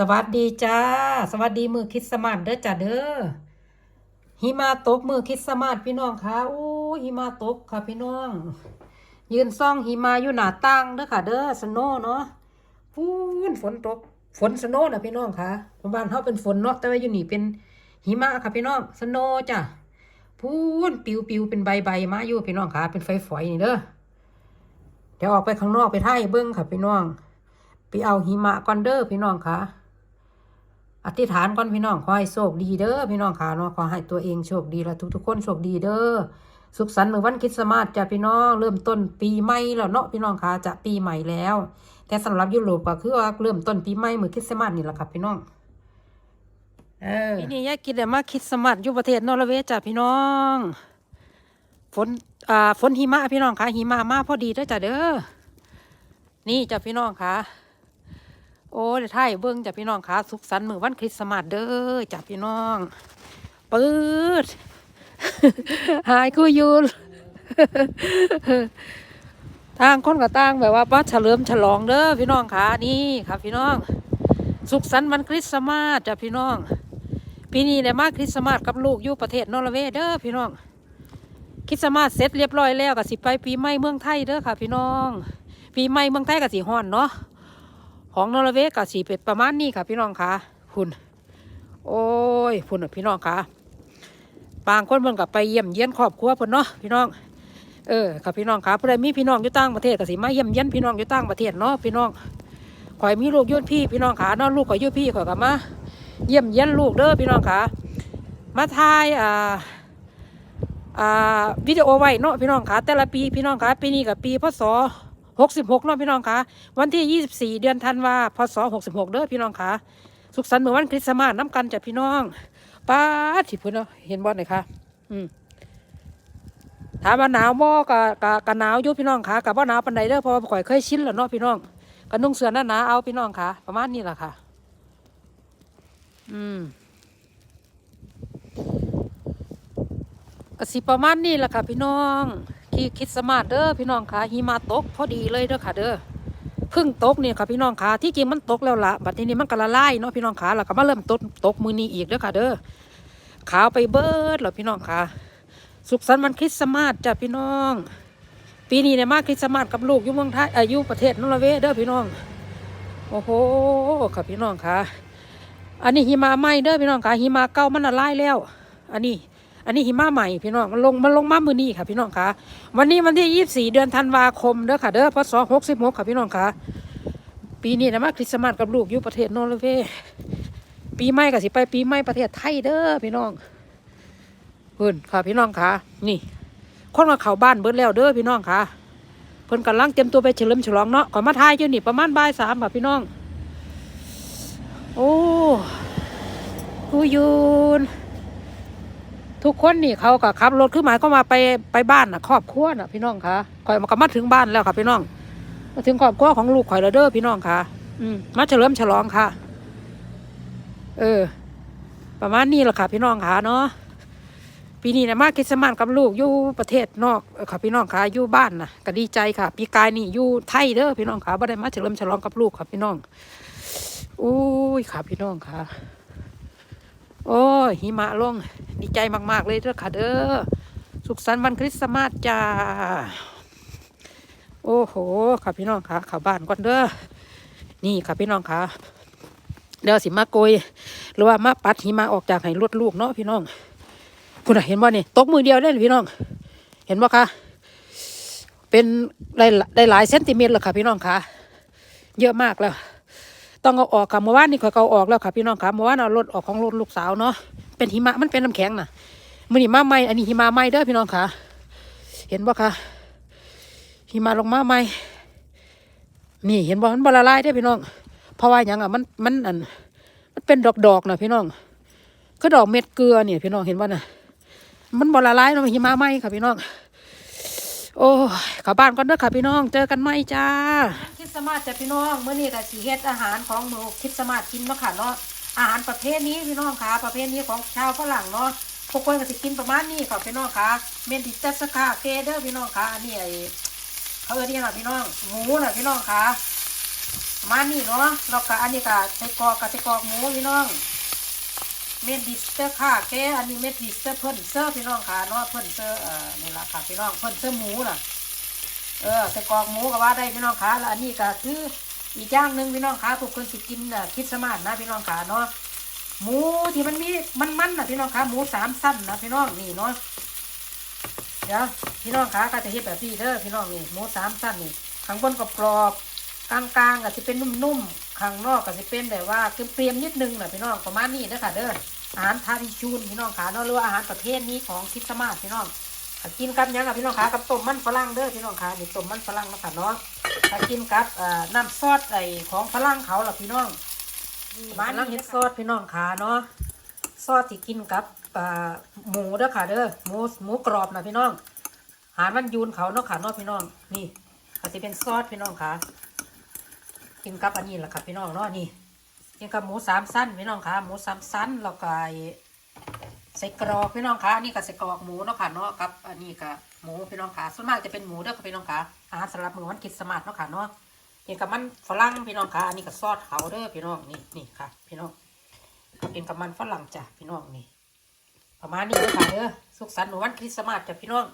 สวัสดีจ้า สวัสดีมือคิดสต์มาสเด้อจ้าเด้อหิมาตกมือคิดสต์มาสพี่น้องค่ะโอ้หิมาตกค่ะพี่น้อง ยืนซ่องหิมาอยู่หน้าต่างเด้อค่ะ เด้อสโนว์เนาะพูนฝนตกฝนสโนว์นะพี่น้องค่ะบ้านเฮาเป็นฝนเนาะแต่ว่าอยู่นี่เป็นหิมะค่ะพี่น้องสโนว์จ้ะพูนปิวปิวเป็นใบใบมาอยู่พี่น้องค่ะ เป็นไฟฝอยนี่เด้อเดี๋ยวออกไปข้างนอกไปท่ายเบิ้งค่ะพี่น้องไปเอาหิมะก่อนเด้อพี่น้องค่ะ อธิษฐานก่อนพี่น้องขอให้โชคดีเด้อพี่น้องค่ะเนาะขอให้ตัวเองโชคดีและทุกๆคนโชคดีเด้อสุขสันต์ในวันคริสต์มาสจ้ะพี่น้องเริ่มต้นปีใหม่แล้วเนาะพี่น้องค่ะจะปีใหม่แล้ว แต่สำหรับยุโรปก็คือว่าเริ่มต้นปีใหม่มือคริสต์มาสนี่แหละครับพี่น้องเออปีนี้ยายกินแต่มาคริสต์มาสอยู่ประเทศนอร์เวย์จ้ะพี่น้องฝนอ่าฝนหิมะพี่น้องค่ะหิมะมาพอดีเด้อจ้ะเด้อนี่จ้ะพี่น้องค่ะ โอ้เดี๋ยวถ่ายเบิ้งจ้ะพี่น้องคะสุขสันต์มือวันคริสต์มาสเด้อจ้ะพี่น้องปืดหายกูยูนทางคนกับต่างแบบว่าป้าเฉลิมฉลองเด้อพี่น้องค่ะนี่ครับพี่น้อง สุขสันต์วันคริสต์มาสจ้ะพี่น้องปีนี้ได้มาคริสต์มาสกับลูกอยู่ประเทศนอร์เวย์เด้อพี่น้องคริสต์มาสเสร็จเรียบร้อยแล้วก็สิไปปีใหม่เมืองไทยเด้อค่ะ พี่น้อง ปีใหม่เมืองไทยก็สิฮ้อนเนาะ ของนอร์เวย์ก็สีเป็นประมาณนี้ค่ะ พี่น้องค่ะพุ่นโอ้ยพุ่นพี่น้องค่ะบางคนเพิ่นกับไปเยี่ยมเยียนครอบครัวเพิ่นเนาะพี่น้องเออค่ะพี่น้องค่ะผู้ใดมีพี่น้องอยู่ต่างประเทศก็สิมาเยี่ยมเยียนพี่น้องอยู่ต่างประเทศเนาะพี่น้องข่อยมีลูกยุ่นพี่พี่น้องค่ะเนาะลูกข่อยยุ่นพี่ข่อยก็มาเยี่ยมเยียนลูกเด้อพี่น้องค่ะมาถ่ายอ่าอ่าวิดีโอไว้เนาะพี่น้องค่ะแต่ละปีพี่น้องค่ะปีนี้กับปีพศ หกสิบหกเนาะพี่น้องคะวันที่ 24 เดือนธันวาพศ66เด้อพี่น้องคะสุขสันต์เมื่อวันคริสต์มาสน้ำกันจ้ะพี่น้องป้าดที่พุ่นเนาะเห็นบ่หน่อยค่ะ อืมถามว่าหนาวบ่กะกะกะหนาวอยู่พี่น้องค่ะกะบ่หนาวปานใดเด้อเพราะว่าข่อยเคยชินแล้วเนาะพี่น้องกะนุ่งเสื้อหนาหนาเอาพี่น้องค่ะ ประมาณนี้ล่ะค่ะ อืมกสิประมาณนี้ล่ะค่ะ พี่น้อง ที่คิดสต์มาสเด้อพี่น้องคะหิมะตกพอดีเลยเด้อค่ะเด้อพึ่งตกเนี่ยค่ะพี่น้องขาที่จริงมันตกแล้วละบัดนี้มันก็ละลายเนาะพี่น้องขาแล้วก็มาเริ่มตกตกมือนี้อีกเด้อค่ะเด้อขาวไปเบิดแล้วพี่น้องขาสุขสันต์วันคริสต์มาสจ้ะพี่น้อง ปีนี้เนี่ยมาคริสต์มาสกับลูกอยู่เมืองไทยอายุประเทศนอร์เวย์เด้อพี่น้องโอ้โหค่ะพี่น้องขาอันนี้หิมะใหม่เด้อพี่น้องขาหิมะเก่ามันละลายแล้ว อันนี้ อันนี้หิมะใหม่พี่น้องมันลงมันลงมามือนี้ค่ะพี่น้องค่ะ วันนี้วันที่ยี่สี่เดือนธันวาคมเด้อค่ะเด้อพศหกสิบหกค่ะพี่น้องค่ะ ปีนี้นะมาคริสต์มาสกับลูกอยู่ประเทศนอร์เวย์ปีใหม่ก็สิไปปีใหม่ประเทศไทยเด้อพี่น้องเพิ่นค่ะพี่น้องค่ะ นี่คนมาเข้าบ้านเบิดแล้วเด้อพี่น้องค่ะเพิ่นกำลังเตรียมตัวไปเฉลิมฉลองเนาะก่อนมาทายอยู่นี่ประมาณบ่ายสามค่ะพี่น้อง โอ้กูยูน ทุกคนนี่เขาก็ขับรถขึ้นหมายก็มาไปไปบ้านน่ะครอบครัวน่ะพี่น้องค่ะข่อยมาก็มาถึงบ้านแล้วค่ะพี่น้อง มาถึงครอบครัวของลูกข่อยแล้วเด้อพี่น้องค่ะ อืมมาเฉลิมฉลองค่ะ เออ ประมาณนี้แหละค่ะ พี่น้องค่ะเนาะปีนี้นะมาคริสต์มาสกับลูกอยู่ประเทศนอกค่ะพี่น้องค่ะอยู่บ้านน่ะก็ดีใจค่ะ ปีกายนี่อยู่ไทยเด้อพี่น้องค่ะบ่ได้มาเฉลิมฉลองกับลูกค่ะพี่น้องอุ้ยค่ะพี่น้องค่ะ โอ้ยหิมะลง ดีใจมาก ๆ เลยเด้อค่ะเด้อสุขสันต์วันคริสต์มาสจ้า โอ้โห ค่ะพี่น้องค่ะข้าวบ้านก่อนเด้อนี่ค่ะพี่น้องค่ะเดี๋ยวสิมาโกยหรือว่ามาปัดหิมะออกจากให้รถลูกเนาะพี่น้อง คุณเห็นบ่นี่ตกมือเดียวได้เลยพี่น้อง เห็นบ่คะเป็นได้ได้หลายเซนติเมตรแล้วค่ะพี่น้องค่ะ เยอะมากแล้ว ต้องเอาออกค่ะเมื่อวานนี่ข่อยเอาออกแล้วค่ะพี่น้องค่ะเมื่อวานเอารถออกของรถลูกสาวเนาะ เป็นหิมะมันเป็นน้ำแข็งน่ะมือนี่มาใหม่อันนี้หิมะใหม่เด้อพี่น้องค่ะ เห็นบ่คะหิมะลงมาใหม่นี่เห็นบ่มันบละลายเด้อพี่น้อง เพราะว่าหยังอะมันมันอันมันเป็นดอกดอกน่ะพี่น้องคือดอกเม็ดเกลือเนี่ยพี่น้องเห็นบ่น่ะ มันบละลายเนาะหิมะใหม่ค่ะพี่น้อง โอ้ข้าบ้านก่อนเด้อค่ะพี่น้อง เจอกันใหม่จ้าคริสมาสจ้ะพี่น้องเมื่อนี้ก็สีเฮ็ดอาหารของหมูคริสมาสกินเนาะค่ะเนาะ อาหารประเภทนี้พี่น้องคะประเภทนี้ของชาวฝรั่งเนาะพวกคนก็สิกินประมาณนี้ค่ะพี่น้องคะเมนดิจัสคาเกเดอร์พี่น้องคะอันนี้ไอเขาเรียกนี่น่ะพี่น้องหมูน่ะพี่น้องคะมานี่เนาะแล้วก็อันนี้ก็ใส่กรอกกับใส่กรอกหมูพี่น้อง เม็ดดิสเตอร์ค่ะแกอันนี้เม็ดดิสเตอร์เพิ่นเซอร์พี่น้องค่ะเนาะเพิ่นเซอร์เอ่อนี่ละค่ะพี่น้องเพิ่นเซอร์หมูน่ะ เออใส่กรอกหมูก็ว่าได้พี่น้องค่ะแล้วอันนี้ก็คือ อีกอย่างหนึ่งพี่น้องค่ะทุกคนสิกินน่ะคริดสต์มาสนะพี่น้องค่ะเนาะหมูที่มันมีมันมันๆน่ะพี่น้องค่ะหมูสามสั้นนะพี่น้องนี่เนาะเดี๋ยวพี่น้องค่ะก็จะเฮ็ดแบบนี้เด้อพี่น้องนี่หมูสามสั้นนี่ข้างบนก็กรอบกลางๆก็จะเป็นนุ่มๆข้างนอกก็จะเป็นแบบว่าเกรียมๆนิดนึงน่ะพี่น้องประมาณนี้เด้อค่ะเด้ออาหารทาริชูนพี่น้องค่ะเนาะหรือว่าอาหารประเภทนี้ของคริดสต์มาสพี่น้อง กินกับยังกับพี่น้องขากับต้มมันฝรั่งเด้อพี่น้องขานี่ต้มมันฝรั่งนะค่ะเนาะถ้ากินกับเอ่อน้ำซอสไอของฝรั่งเขาล่ะพี่น้องบ้านนี้เฮ็ดซอสพี่น้องขาเนาะซอสที่กินกับอ่าหมูเด้อค่ะเด้อหมูหมูกรอบนะพี่น้อง หารมันยูนเขาเนาะค่ะเนาะพี่น้อง นี่ก็จะเป็นซอสพี่น้องขากินกับอันนี้แหละค่ะพี่น้องเนาะนี่กินกับหมูสามสั้นพี่น้องขาหมูสามสั้นแล้วก็ ใส่กรอกพี่น้องคะอันนี่ก็ใส่กรอกหมูเนาะค่ะเนาะกับอันนี้ก็หมูพี่น้องคะส่วนมากจะเป็นหมูเด้อค่ะพี่น้องคะอาหารสำหรับมือวันกิดสมาร์ทเนาะค่ะเนาะนี่กับมันฝรั่งพี่น้องคะอันนี้ก็ซอสเขาเด้อพี่น้องนี่นี่ค่ะ พี่น้องก็เป็นกับมันฝรั่งจ้ะพี่น้องนี่ ประมาณนี้เด้อค่ะเด้อสุขสันต์มือวันกิจสมาร์ทจ้ะพี่น้อง